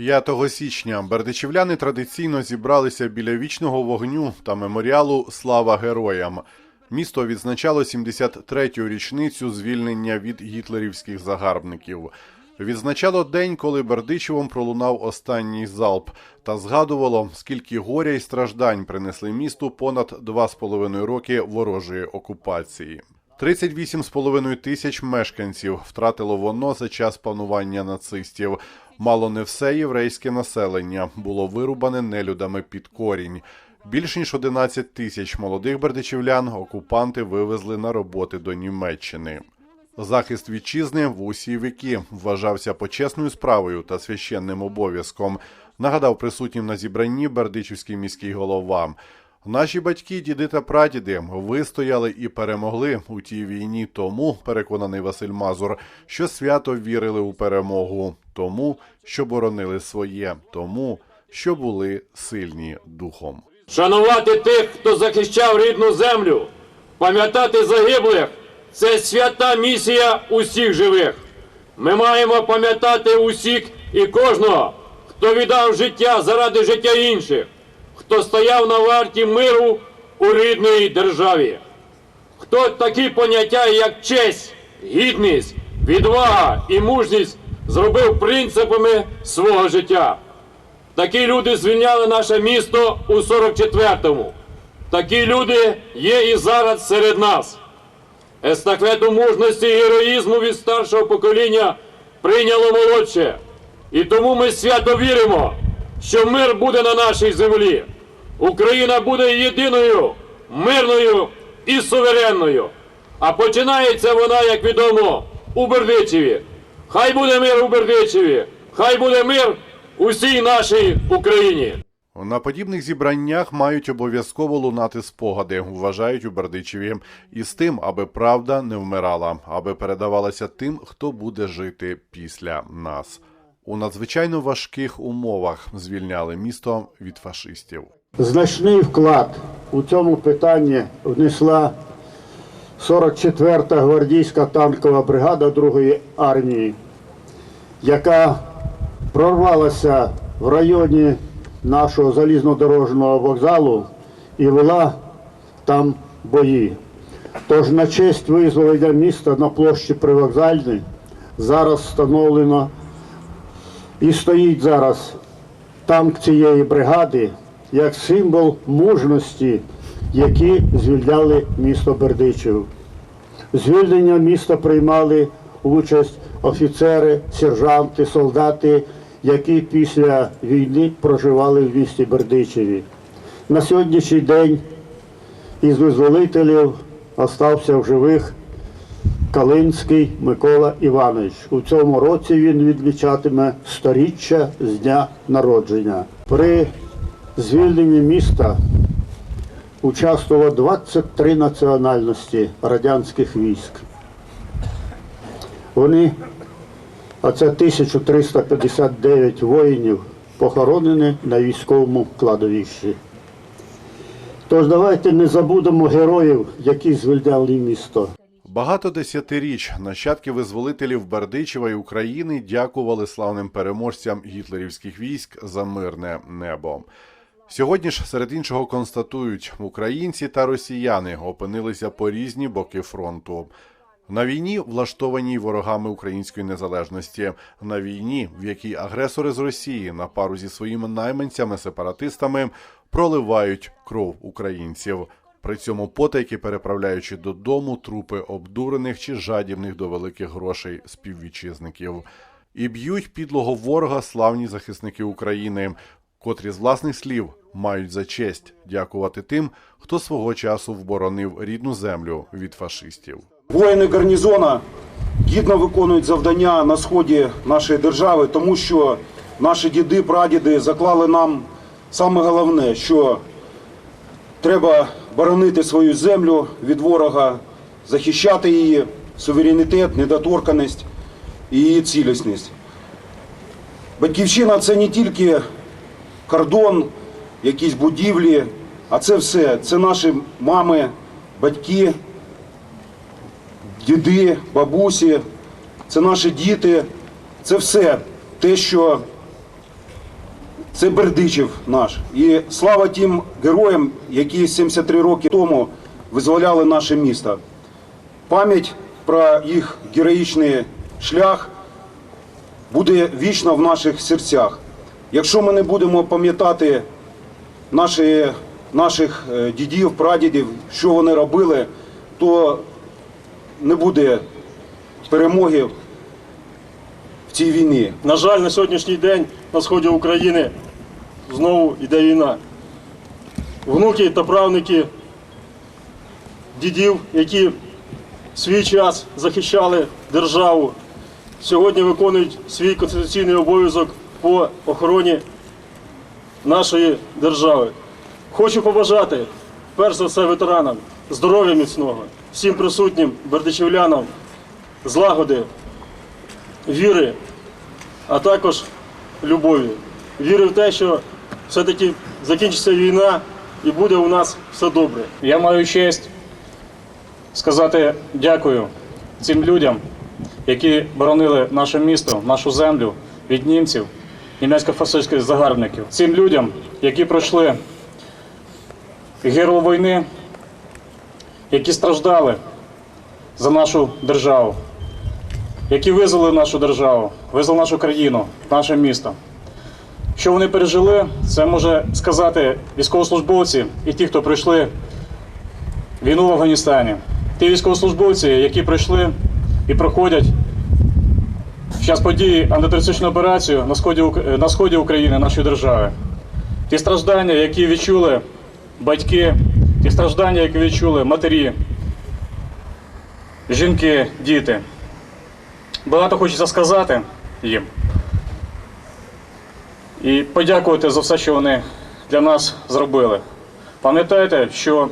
5 січня бердичівляни традиційно зібралися біля вічного вогню та меморіалу Слава героям. Місто відзначало 73-ю річницю звільнення від гітлерівських загарбників. Відзначало день, коли Бердичевом пролунав останній залп, та згадувало, скільки горя й страждань принесли місту понад два з половиною роки ворожої окупації. 38,5 тисяч мешканців втратило воно за час панування нацистів. Мало не все єврейське населення було вирубане нелюдами під корінь. Більш ніж 11 тисяч молодих бердичівлян окупанти вивезли на роботи до Німеччини. Захист вітчизни в усі віки вважався почесною справою та священним обов'язком. Нагадав присутнім на зібранні Бердичівський міський голова. Наші батьки, діди та прадіди вистояли і перемогли у тій війні. Тому переконаний Василь Мазур, що свято вірили у перемогу, тому що боронили своє, тому що були сильні духом. Шанувати тих, хто захищав рідну землю, пам'ятати загиблих це свята місія усіх живих. Ми маємо пам'ятати усіх і кожного, хто віддав життя заради життя інших, хто стояв на варті миру у рідній державі. Хто такі поняття, як честь, гідність, відвага і мужність зробив принципами свого життя. Такі люди звільняли наше місто у 44-му. Такі люди є і зараз серед нас. Естафету мужності і героїзму від старшого покоління прийняло молодше. І тому ми свято віримо, що мир буде на нашій землі. Україна буде єдиною, мирною і суверенною. А починається вона, як відомо, у Бердичеві. Хай буде мир у Бердичеві, хай буде мир усій нашій Україні. На подібних зібраннях мають обов'язково лунати спогади, вважають у Бердичеві, і з тим, аби правда не вмирала, аби передавалася тим, хто буде жити після нас. У надзвичайно важких умовах звільняли місто від фашистів. Значний вклад у цьому питанні внесла 44-та гвардійська танкова бригада 2-ї армії, яка прорвалася в районі нашого залізнодорожного вокзалу і вела там бої. Тож на честь визволення міста на площі Привокзальній зараз встановлено і стоїть зараз танк цієї бригади як символ мужності, які звільняли місто Бердичев. Звільнення міста приймали участь офіцери, сержанти, солдати, які після війни проживали в місті Бердичеві. На сьогоднішній день із визволителів остався в живих Калинський Микола Іванович. У цьому році він відмічатиме сторіччя з дня народження. При звільненні міста участвувало 23 національності радянських військ. Вони, а це 1359 воїнів, похоронені на військовому кладовищі. Тож давайте не забудемо героїв, які звільняли місто. Багато десятиріч нащадки визволителів Бердичева і України дякували славним переможцям гітлерівських військ за мирне небо. Сьогодні ж серед іншого констатують, українці та росіяни опинилися по різні боки фронту. На війні, влаштованій ворогами української незалежності, на війні, в якій агресори з Росії на пару зі своїми найманцями-сепаратистами проливають кров українців. При цьому потайки переправляючи додому трупи обдурених чи жадібних до великих грошей співвітчизників. І б'ють підлого ворога славні захисники України, котрі з власних слів мають за честь дякувати тим, хто свого часу вборонив рідну землю від фашистів. Воїни гарнізона гідно виконують завдання на сході нашої держави, тому що наші діди, прадіди заклали нам саме головне, що треба боронити свою землю від ворога, захищати її суверенітет, недоторканість і цілісність. Батьківщина це не тільки кордон, якісь будівлі, а це все. Це наші мами, батьки діди, бабусі, це наші діти, це все те, що це Бердичів наш. І слава тим героям, які 73 роки тому визволяли наше місто. Пам'ять про їх героїчний шлях буде вічно в наших серцях. Якщо ми не будемо пам'ятати наші, наших е, дідів, прадідів, що вони робили, то не буде перемоги в цій війні. На жаль, на сьогоднішній день на сході України знову йде війна. Внуки та правники дідів, які в свій час захищали державу, сьогодні виконують свій конституційний обов'язок по охороні нашої держави. Хочу побажати, перш за все, ветеранам здоров'я міцного, всім присутнім бердичівлянам, злагоди, віри а також любові. Вірю в те, що все-таки закінчиться війна і буде у нас все добре. Я маю честь сказати дякую цим людям, які боронили наше місто, нашу землю від німців, німецько-фашистських загарбників. Цим людям, які пройшли героїв війни, які страждали за нашу державу, які визволили нашу державу, визволили нашу країну, наше місто. Що вони пережили, це може сказати військовослужбовці і ті, хто пройшли війну в Афганістані. Ті військовослужбовці, які пройшли і проходять зараз події антитерористичну операцію на сході, на сході України, нашої держави. Ті страждання, які відчули батьки, ті страждання, які відчули матері, жінки, діти. Багато хочеться сказати їм. І подякувати за все, що вони для нас зробили. Пам'ятайте, що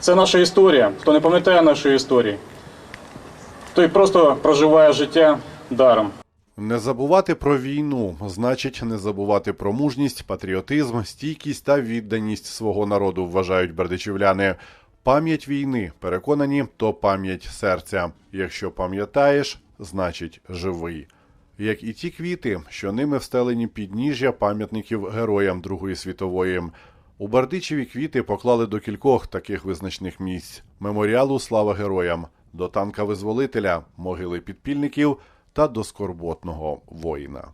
це наша історія. Хто не пам'ятає нашої історії, той просто проживає життя даром. Не забувати про війну значить не забувати про мужність, патріотизм, стійкість та відданість свого народу, вважають бердичівляни. Пам'ять війни, переконані, то пам'ять серця. Якщо пам'ятаєш, значить живий. Як і ті квіти, що ними встелені підніжжя пам'ятників героям Другої світової. У Бардичеві квіти поклали до кількох таких визначних місць: меморіалу Слава героям, до танка визволителя, могили підпільників та до скорботного воїна.